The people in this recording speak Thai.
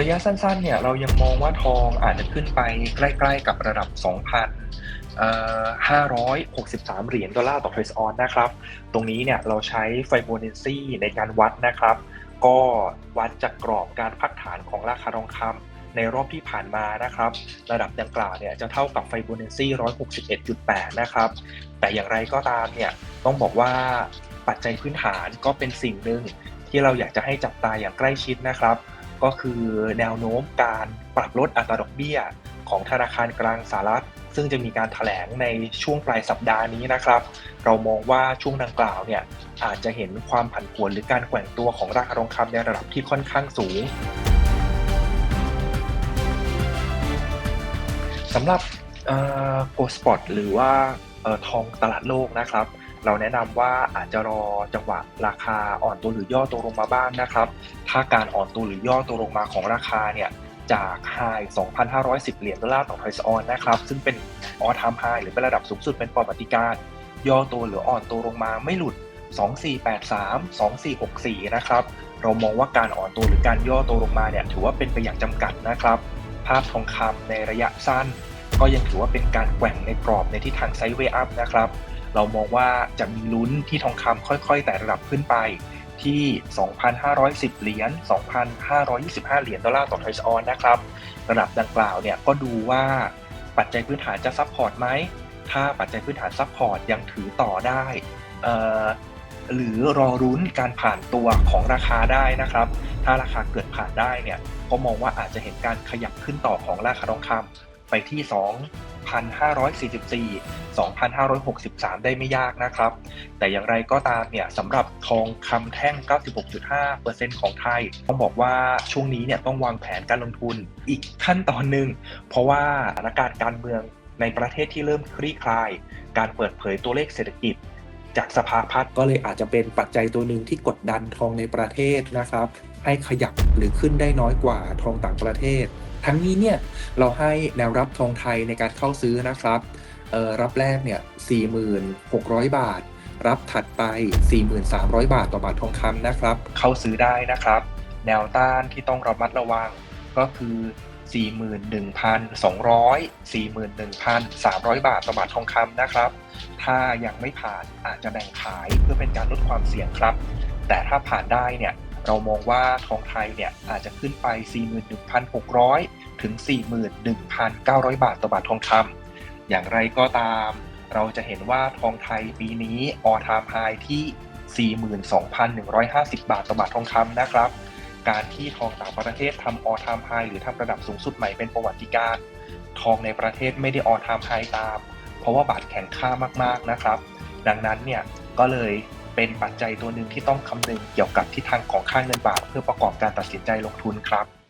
ระยะสั้นๆเนี่ยเรายังมองว่าทองอาจจะขึ้นไปใกล้ๆกับระดับ 2,563 เหรียญดอลลาร์ต่อทรซออนนะครับ ตรงนี้เนี่ยเราใช้ไฟโบนัชซีในการวัดนะครับ ก็วัดจากกรอบการพักฐานของราคาทองคำในรอบที่ผ่านมานะครับ ระดับดังกล่าวเนี่ยจะเท่ากับไฟโบนัชซี161.8 นะครับ แต่อย่างไรก็ตามเนี่ยต้องบอกว่าปัจจัยพื้นฐานก็เป็นสิ่งหนึ่งที่เราอยากจะให้จับตาอย่างใกล้ชิดนะครับ ก็คือแนวโน้มการปรับลดอัตราดอกเบี้ย ของธนาคารกลางสหรัฐ ซึ่งจะมีการถแถลงในช่วงปลายสัปดาห์นี้นะครับ เรามองว่าช่วงดังกล่าวเนี่ยอาจจะเห็นความผันผวนหรือการแกว่งตัวของราคาทองคำในระดับที่ค่อนข้างสูงสำหรับโกลสปอตหรือว่าออทองตลาดโลกนะครับ เราแนะนำว่าอาจจะรอจังหวะราคาอ่อนตัวหรือย่อตัวลงมาบ้างนะครับ ถ้าการอ่อนตัวหรือย่อตัวลงมาของราคาเนี่ยจากไฮ2,510 เหรียญดอลลาร์ต่อทรอยส์ออนนะครับ ซึ่งเป็นออทามไฮหรือเป็นระดับสูงสุดเป็นประวัติการย่อตัวหรืออ่อนตัวลงมาไม่หลุด 2483 2464 นะครับ เรามองว่าการอ่อนตัวหรือการย่อตัวลงมาเนี่ยถือว่าเป็นไปอย่างจำกัดนะครับ ภาพทองคำในระยะสั้น ก็ยังถือว่าเป็นการแกว่งในกรอบในทิศทางไซด์เวย์อัพนะครับ เรามองว่าจะมีลุ้นที่ทองคำค่อยๆ แต่ระดับขึ้นไปที่ 2,510 เหรียญ 2,525 เหรียญดอลลาร์ต่อทรอยส์ออนนะครับ ระดับดังกล่าวเนี่ยก็ดูว่าปัจจัยพื้นฐานจะซับพอร์ตไหม ถ้าปัจจัยพื้นฐานซับพอร์ตยังถือต่อได้เอ่อหรือรอรุ้นการผ่านตัวของราคาได้นะครับ ถ้าราคาเกิดผ่านได้เนี่ย ก็มองว่าอาจจะเห็นการขยับขึ้นต่อของราคาทองคำไปที่ 2 2,563 ได้ไม่ยากนะครับ แต่อย่างไรก็ตามเนี่ยสำหรับทองคำแท่ง 96.5%ของไทย ต้องบอกว่าช่วงนี้เนี่ยต้องวางแผนการลงทุนอีกขั้นตอนหนึ่ง เพราะว่าสถานการณ์การเมืองในประเทศที่เริ่มคลี่คลาย การเปิดเผยตัวเลขเศรษฐกิจ จากสภาพัฒน์ก็เลยอาจจะเป็นปัจจัยตัวหนึ่งที่กดดันทองในประเทศนะครับ ให้ขยับหรือขึ้นได้น้อยกว่าทองต่างประเทศ ทั้งนี้เนี่ยเราให้แนวรับทองไทยในการเข้าซื้อนะครับรับแรกเนี่ย 4,600 บาท รับถัดไป 4,300 บาทต่อบาททองคำนะครับ เข้าซื้อได้นะครับ แนวต้านที่ต้องระมัดระวังก็คือ 41,200 41,300 บาทต่อบาททองคำนะครับ ถ้ายังไม่ผ่านอาจจะแบ่งขายเพื่อเป็นการลดความเสี่ยงครับ แต่ถ้าผ่านได้เนี่ย เรามองว่าทองไทยเนี่ยอาจจะขึ้นไป 41,600 ถึง 41,900 บาทต่อบาททองคำอย่างไรก็ตาม เราจะเห็นว่าทองไทยปีนี้ออทามไฮที่ 42,150 บาทต่อบาททองคำนะครับ การที่ทองต่างประเทศทำออทามไฮหรือทำระดับสูงสุดใหม่เป็นประวัติการ ทองในประเทศไม่ได้ออทามไฮตาม เพราะว่าบาทแข็งค่ามากๆนะครับ ดังนั้นเนี่ยก็เลย เป็นปัจจัยตัวหนึ่งที่ต้องคำนึงเกี่ยวกับทิศทางของค่าเงินบาท เพื่อประกอบการตัดสินใจลงทุนครับ